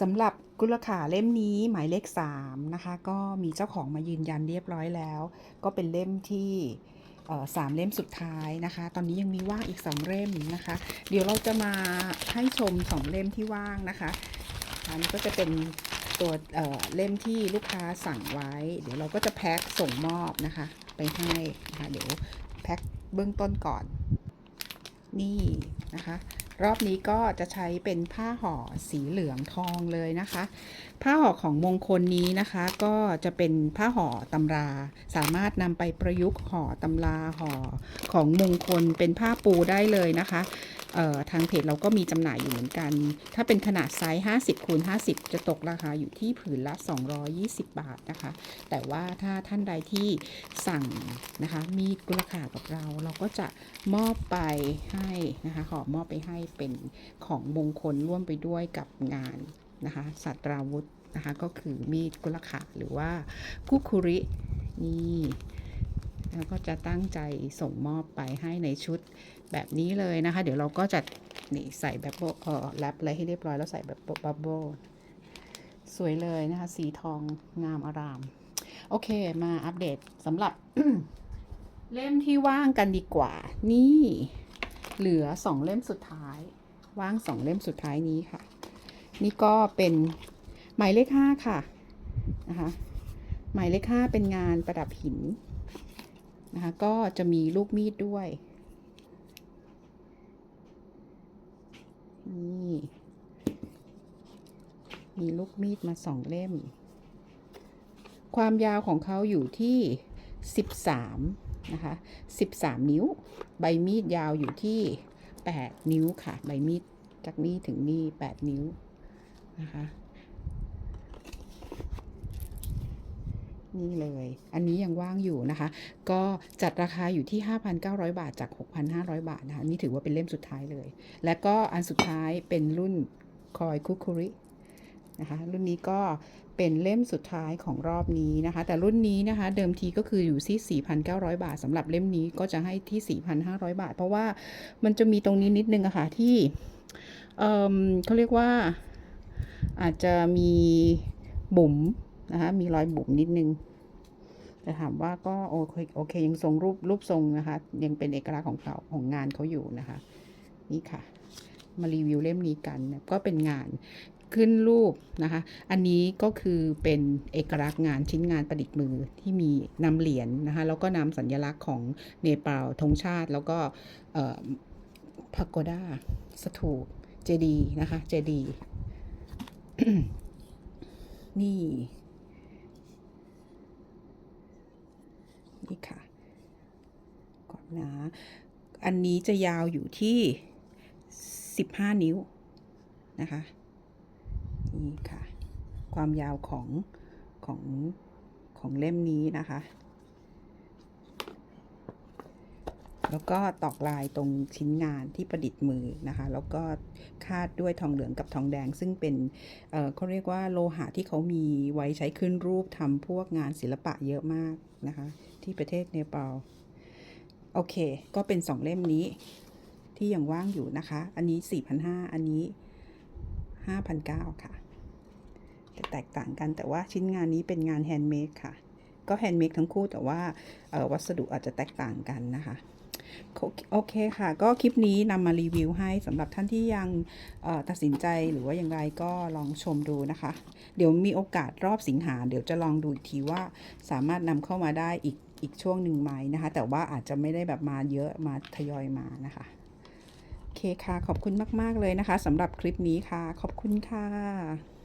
สำหรับกุลขาเล่มนี้หมายเลข 3 นะคะ ก็มีเจ้าของมายืนยันเรียบร้อยแล้ว ก็เป็นเล่มที่สามเล่มสุดท้ายนะคะ ตอนนี้ยังมีว่างอีก 2 เล่มนะคะ เดี๋ยวเราจะมาให้ชม 2 เล่มที่ว่างนะคะอันนี้ก็จะเป็นตัวเเล่มที่ลูกค้าสั่งไว้ เดี๋ยวเราก็จะแพ็คส่งมอบนะคะ ไปให้นะคะเดี๋ยวแพ็คเบื้องต้นก่อน นี่นะคะ รอบนี้ก็จะใช้เป็นผ้าห่อสีเหลืองทองเลยนะคะ ผ้าห่อของมงคลนี้นะคะก็จะเป็นผ้าห่อตำรา สามารถนำไปประยุกต์ห่อตำราห่อของมงคลเป็นผ้าปูได้เลยนะคะ ทางเพจเราก็มีจำหน่ายอยู่เหมือนกัน ถ้าเป็นขนาดไซส์ 50คูณ50 จะตกราคาอยู่ที่ผืนละ 220 บาทนะคะ แต่ว่าถ้าท่านใดที่สั่งนะคะมีกุลขากับเราเราก็จะมอบไปให้นะคะขอมอบไปให้เป็นของมงคลร่วมไปด้วยกับงานนะคะสัตราวุธนะคะก็คือมีดกุลขาหรือว่าคุคุรินี่ แล้วก็จะตั้งใจส่งมอบไปให้ในชุดแบบนี้เลยนะคะ เดี๋ยวเราก็จะนี่ใส่แบบเอ่อแรปอะไรให้เรียบร้อยแล้วใส่แบบบับเบิ้ลสวยเลยนะคะ สีทองงามอาราม โอเคมาอัปเดตสำหรับ เล่มที่ว่างกันดีกว่า นี่เหลือสองเล่มสุดท้าย ว่างสองเล่มสุดท้ายนี้ค่ะ นี่ก็เป็นหมายเลขห้าค่ะนะคะหมายเลขห้าเป็นงานประดับหิน นะคะก็จะมีลูกมีดด้วย นี่ มีลูกมีดมาสองเล่ม ความยาวของเขาอยู่ที่ 13 นะคะ 13 นิ้ว ใบมีดยาวอยู่ที่ 8 นิ้วค่ะ ใบมีดจากนี่ถึงนี่ 8 นิ้วนะคะ นี่เลย อันนี้ยังว่างอยู่นะคะ ก็จัดราคาอยู่ที่ 5,900 บาทจาก 6,500 บาทนะคะนี่ถือว่าเป็นเล่มสุดท้ายเลย และก็อันสุดท้ายเป็นรุ่นคอยคุคุรินะคะรุ่นนี้ก็เป็นเล่มสุดท้ายของรอบนี้นะคะ แต่รุ่นนี้นะคะเดิมทีก็คืออยู่ที่ 4,900 บาทสำหรับเล่มนี้ก็จะให้ที่ 4,500 บาท เพราะว่ามันจะมีตรงนี้นิดนึงอะค่ะที่เอิ่มเขาเรียกว่าอาจจะมีบุ๋มนะคะมีรอยบุ๋มนิดนึง แต่ถามว่าก็โอเคโอเคยังทรงรูปรูปทรงนะคะ ยังเป็นเอกลักษณ์ของเขาของงานเขาอยู่นะคะ นี่ค่ะ มารีวิวเล่มนี้กันก็เป็นงานขึ้นรูปนะคะ อันนี้ก็คือเป็นเอกลักษณ์งานชิ้นงานประดิษฐ์มือที่มีนำเหรียญนะคะ แล้วก็นำสัญลักษณ์ของเนปาลธงชาติ แล้วก็พักโกดาสถูปเจดีนะคะ เจดี นี่ นี่ ค่ะก่อนนะอันนี้จะยาวอยู่ที่ 15 นิ้วนะคะนี่ค่ะ ความยาวของของของเล่มนี้นะคะ แล้วก็ตอกลายตรงชิ้นงานที่ประดิษฐ์มือนะคะ แล้วก็คาดด้วยทองเหลืองกับทองแดง ซึ่งเป็นเเขาเรียกว่าโลหะที่เขามีไว้ใช้ขึ้นรูปทำพวกงานศิลปะเยอะมากนะคะ ที่ประเทศเนปาลโอเค ก็เป็นสองเล่มนี้ที่ยังว่างอยู่นะคะ อันนี้ 4,500 อันนี้ 5,900 ค่ะจะแตกต่างกันแต่ว่าชิ้นงานนี้เป็นงานแฮนด์เมดค่ะ ก็แฮนด์เมดทั้งคู่แต่ว่าวัสดุอาจจะแตกต่างกันนะคะ โอเคค่ะ ก็คลิปนี้นำมารีวิวให้สำหรับท่านที่ยังตัดสินใจหรือว่าอย่างไรก็ลองชมดูนะคะ เดี๋ยวมีโอกาสรอบสิงหาเดี๋ยวจะลองดูอีกทีว่าสามารถนำเข้ามาได้อีกอีกช่วงหนึ่งไหมนะคะ แต่ว่าอาจจะไม่ได้แบบมาเยอะมาทยอยมานะคะโอเคค่ะ ขอบคุณมาก ๆ เลยนะคะสำหรับคลิปนี้ค่ะ ขอบคุณค่ะ